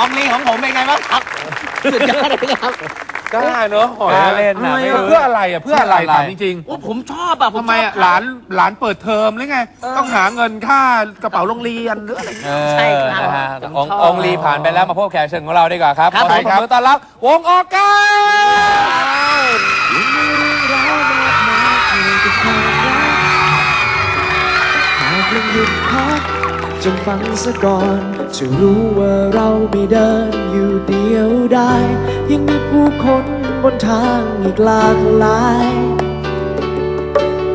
อองลีของผมเป็นไงบ้างครับสุดยอดเลยครับ กล้าเนอะหอยกล้าเล่นนะทำไมไม่อะรู้ เพื่ออะไรอะเพื่ออะไรเพื่ออะไรถามจริงโอ้ผมชอบอะๆผมทำไมอะชอบหลานหลานเปิดเทอมหรือไง ต้องหาเงินค่ากระเป๋าโรงเรียนหรืออะไรเออใช่ครับนะฮะผมองค์ชอบ องค์ลีผ่านไปแล้วมาพบแขกเชิญของเราดีกว่าครับครับขอเสียงปรบมือต้อนรับ วงออกัสหากยังหยุดพัก จงฟังซะก่อนจะรู้ว่าเราไม่เดินอยู่เดียวได้ ยังมีผู้คนบนทางอีกหลากหลาย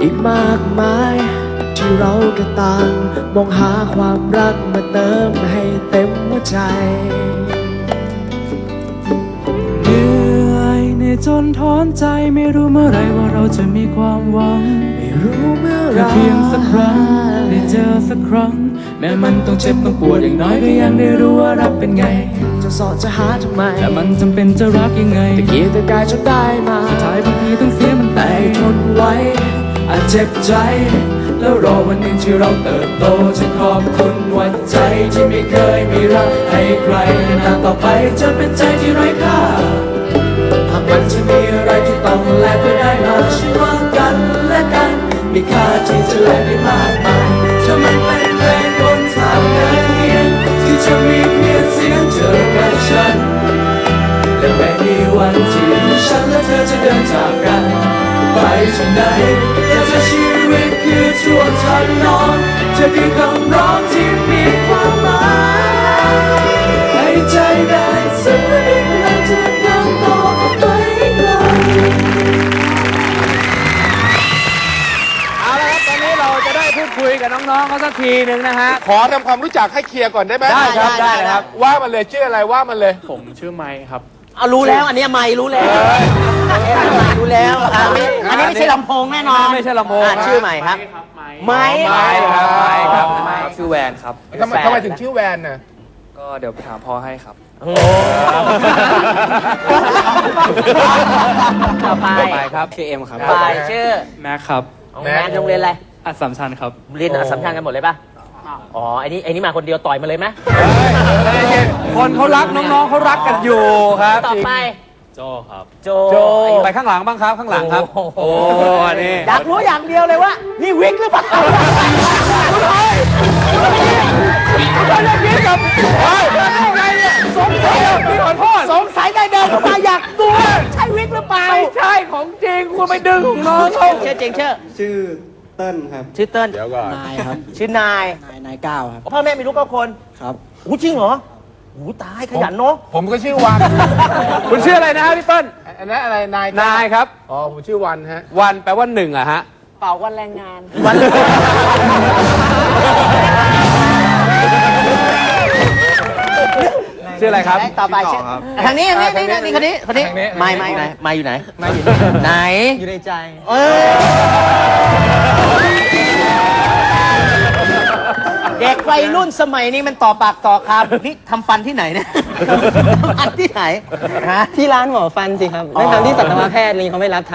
อีกมากมาย ที่เราก็ต่าง มองหาความรักมาเติมให้เต็มหัวใจเหนื่อยในจนท้อนใจไม่รู้เมื่อไหรว่าเราจะมีความหวัง ไม่รู้เมื่อไหรแค่เพียงสักครั้งได้เจอสักครั้ง แม้มันต้องเจ็บต้องปวดอย่างน้อยก็ยังได้รู้ว่ารักเป็นไง จะเสาะจะหาทำไม แต่มันจำเป็นจะรักยังไงตะเกียกตะกายจนได้มาสุดท้ายบางทีต้องเสียมันไปแต่ทนไว้อาจเจ็บใจ แล้วรอวันหนึ่งที่เราเติบโตจะขอบคุณวันใจที่ไม่เคยมีรักให้ใครและนานต่อไปจะเป็นใจที่ไร้ค่าหากมันจะมีอะไรที่ต้องแลกเพื่อได้มาช่วยว่ากันและกัน มีค่าที่จะแลกได้มากมายถ้ามันเป็น ไปที่ไหนแต่ถ้าชีวิตคือช่วงทันนอนจะมีคำร้องที่มีความหมายให้ใจได้สักวันหนึ่งเราจะเดินต่อไปไกลเอาละครับตอนนี้เราจะได้พูดคุยกับน้องๆเขาสักทีหนึ่งนะฮะ ขอทำความรู้จักให้เคลียร์ก่อนได้ไหมได้ครับได้เลยครับ ว่ามันเลยชื่ออะไรว่ามันเลย ผมชื่อไมค์ครับ เอารู้แล้วอันเนี้ยไม่รู้แล้วไม่รู้แล้วอะอันนี้อันนี้ไม่ใช่ลำโพงแน่นอนไม่ใช่ลำโพง อะชื่อใหม่ครับไม้ไม้ครับไม้ครับชื่อแวนครับ ทำไมทำไมถึงชื่อแวนน่ะ ก็เดี๋ยวไปถามพ่อให้ครับ ต่อไปไปครับชื่อเอ็มครับ ไปชื่อแม็กครับ แมนโรงเรียนอะไรอัสสัมชัญครับ เรียนอัสสัมชัญกันหมดเลยปะ อ๋อไอ้นี่ไอ้นี่มาคนเดียวต่อยมาเลยไหมคนเขารักน้องๆเขารักกันอยู่ครับต่อไปโจครับ โจโจไปข้างหลังบ้างครับข้างหลังครับ โอ้นี่อยากรู้อย่างเดียวเลยว่า นี่วิกหรือเปล่าสงสัยพี่ขอโทษสงสัยได้เดินเข้ามาอยากดูว่าใช่วิกหรือเปล่าไม่ใช่ของจริงคุณไปดึงของน้องเขาชื่อจริงชื่อชื่อ เติ้ลครับ ชื่อเติ้ลเดี๋ยวก่อน นายครับ ชื่อนาย นายนายก้าวครับ พ่อแม่มีลูกเก้าคนครับอู้จริงเหรออู้ตายขยันเนาะ ผมก็ชื่อวัน คุณชื่ออะไรนะฮะพี่เปิ้ลอันนั้นอะไรนายนายครับ อ๋อผมชื่อวันฮะ วันแปลว่าหนึ่งอะฮะ เป่าวันแรงงาน วัน ชื่ออะไรครับต่อไปชื่อ ทางนี้ทางนี้นี่นี่คนนี้คนนี้ไม่ไม่ไหนไม่อยู่ไหนไม่อยู่ไหนอยู่ในใจเอ้ยเด็กวัยรุ่นสมัยนี้มันต่อปากต่อคำนี่ทำฟันที่ไหนเนี่ยฟันที่ไหนฮะ ที่ร้านหมอฟันสิครับไม่ทำที่สัตวแพทย์นี่เขาไม่รับท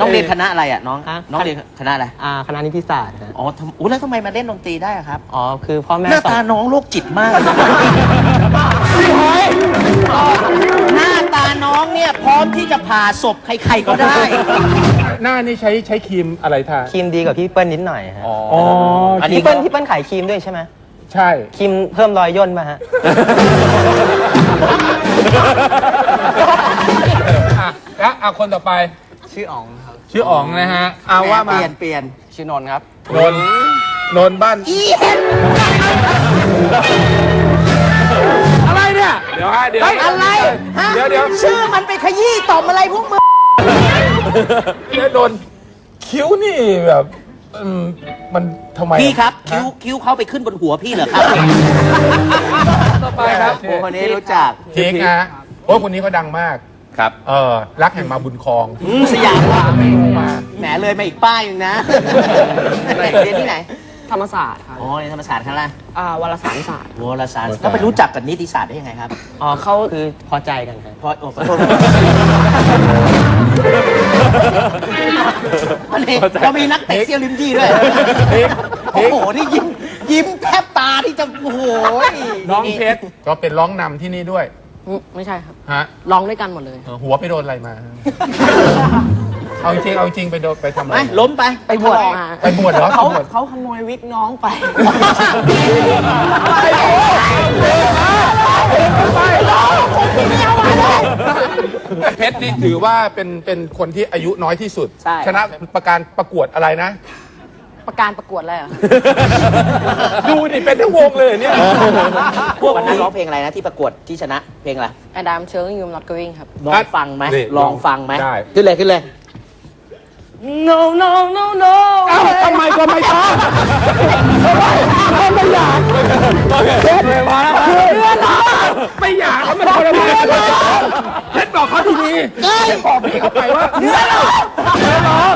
น้องเรียนคณะอะไรอะน้อง ฮะ น้องเรียนคณะอะไรำอ่าคณะนิติศาสตร์ครับอ๋อทำอู้แล้วทำไมมาเล่นดนตรีได้อะครับ อ๋อคือพ่อแม่หน้าสอตานน้องโรคจิตมาก หน้าตาน้องเนี่ยพร้อมที่จะผ่าศพใครๆก็ได้ หน้านี่ใช้ใช้ครีมอะไรทา ครีมดีกว่าพี่เปิ้ลนิดหน่อยฮะอ๋ออันนี้ พี่เปิ้ลพี่เปิ้ลขายครีมด้วยใช่ไหมใช่ ครีมเพิ่มรอยย่นมาฮะ อะแล้วเอาคนต่อไปชื่ออ๋องครับ ชื่ออ๋องนะฮะเอาว่าเปมาลี่ยนเปลี่ยนชื่อนนท์ครับ นนท์นนท์บ้านอะไรเนี่ยเดี๋ยวฮะเดี๋ยวอะไรฮะเดี๋ยวเดี๋ยวชื่อมันไปขยี้ต่อมอะไรพวกมึงเดี๋ยวนนท์คิ้วนี่แบบอืมมันทำไมพี่ครับฮะคิ้วคิ้วเขาไปขึ้นบนหัวพี่เหรอครับต่อไปครับโอ้คนนี้รู้จักพีกนะฮะโอ้ยคนนี้เขาดังมาก ครับ เออรักแห่งมาบุญคลอง อืมสยามว่ะมาแหมเลยมาอีกป้ายหนึงนะเรียนที่ไหน ธรรมศาสตร์ครับโอ้ยนธรรมศาสตร์ข้างล่างอ่าวารสารศาสตร์ วารสารแล้วไปรู้จักกับนิติศาสตร์ได้ยังไงครับ อ๋อเขาคือพอใจกันครับ เพราะโอ้ขอโทษอันนี้เรามีนักเตะเซียวลิมจี้ด้วย โอ้โห นี่ยิ้ม ยิ้มแทบตาจะ โอ้โห น้องเพชรก็เป็นร้องนำที่นี่ด้วย อืมไม่ใช่ครับ ฮะร้องด้วยกันหมดเลย เออหัวไปโดนอะไรมา เอาจริงเอาจริงไปโดนไปทำอะไปไรล้มไปไปบวช มาไปบวชเหรอเขาไปบวชเขาขโมยวิกน้องไป เพชรนี่ถือว่าเป็นเป็นคนที่อายุน้อยที่สุด ใช่ ชนะประการประกวดอะไรนะ ประการประกวดอะไรเหรอ ดูดิเป็นทั้งวงเลยเนี่ยพวกวันนั้นร้องเพลงอะไรนะที่ประกวดที่ชนะเพลงอะไรไอ้ดามเชิงยูมน็อตกวิ่งครับ ลองฟังไหมนี่ลองฟังไหมได้ ขึ้นเลยขึ้นเลย no no no no ทำไมก็ไม่ต้องไม่อยากเพชรเลยมาแล้วไม่อยากแล้วมันทรมานเพชร บอกเขาทีนี้เพชรบอกพี่เขาไปว่าเนื้อร้องเนื้อร้อง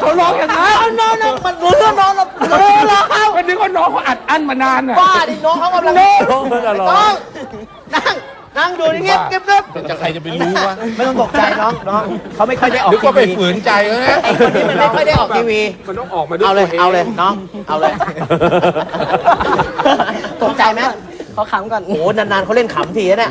เขาร้องอย่างนั้นน้องน้องมันรู้เรื่องน้องเราเออเหรอเขาเป็นนึกว่าน้องเขาอัดอั้นมานานอะบ้าดิน้องเขากำลังน้องนั่งนั่งดูนี่เงียบเงียบเงียบจะใครจะไปรู้วะไม่ต้องตกใจน้องน้องเขาไม่ค่อยได้ออกนึกทีว่าไปวีฝืนใจเขานะไอ้คนนี้มันไม่ค่อยได้ออกทีวีมันต้องออกมาด้วยเอาเลยตัวงเอาเลยน้องเอาเลยตกใจไหมเขาขำก่อนโอ้โหนานๆเขาเล่นขำทีนะเนี่ย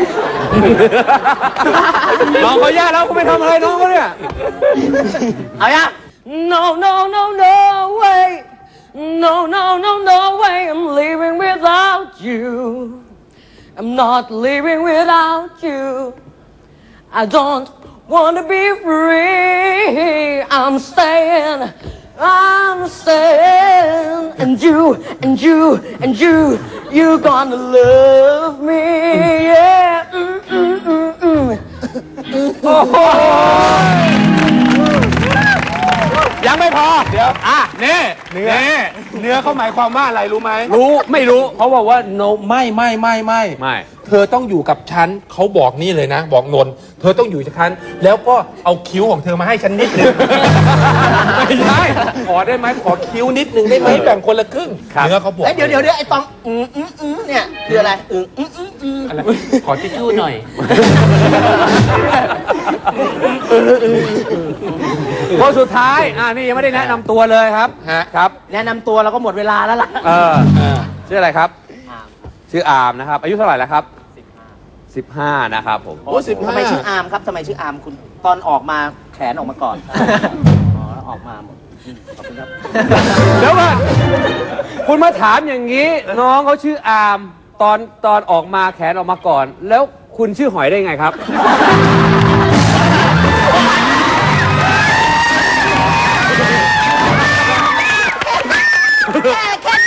น้องเขาแย่แล้วคุณไปทำอะไรน้องเขาเนี่ย เอายัง no no no no way no no no no way I'm leaving without you I'm not leaving without you I don't want to be free. I'm staying. I'm staying. And you, and you, and you, you gonna love me. Yeah. 哦 哈 ยังไม่พอ เดี๋ยว อะเน่เนื้อ เนื้อเขาหมายความว่าอะไรรู้ไหม รู้ไม่รู้ เขาบอกว่า no ไม่ไม่ไม่ไม่ไม่ เธอต้องอยู่กับฉันเขาบอกนี่เลยนะ บอกนนท์เธอต้องอยู่กับฉันแล้วก็เอาคิ้วของเธอมาให้ฉันนิดนึง ไม่ใช่ขอได้ไหมขอคิ้วนิดนึงได้ไหมแบ่งคนละครึ่งครับ เนื้อเขาบอกเอ้ยเดี๋ยวเดี๋ยวเดี๋ยวไอ้ตองอืมอืมอืมเนี่ยคืออะไรอืมอืมอืมอืมอะไรขอทิชชู่หน่อย คนสุดท้าย อ่านี่ยังไม่ได้แนะนำตัวเลยครับ ฮะ ครับ แนะนำตัวเราก็หมดเวลาแล้วล่ะ เออ ชื่ออะไรครับ ชื่ออาร์มนะครับ อายุเท่าไหร่แล้วครับ15นะครับผม โอ้สิบห้าทำไมชื่ออาร์มครับทำไมชื่ออาร์มคุณตอนออกมาแขนออกมาก่อน อ๋อแล้วออกมาหมดอืมขอบคุณครับ เดี๋ยวก่อนคุณมาถามอย่างนี้ น้องเขาชื่ออาร์มตอนตอนออกมาแขนออกมาก่อน แล้วคุณชื่อหอยได้ไงครับ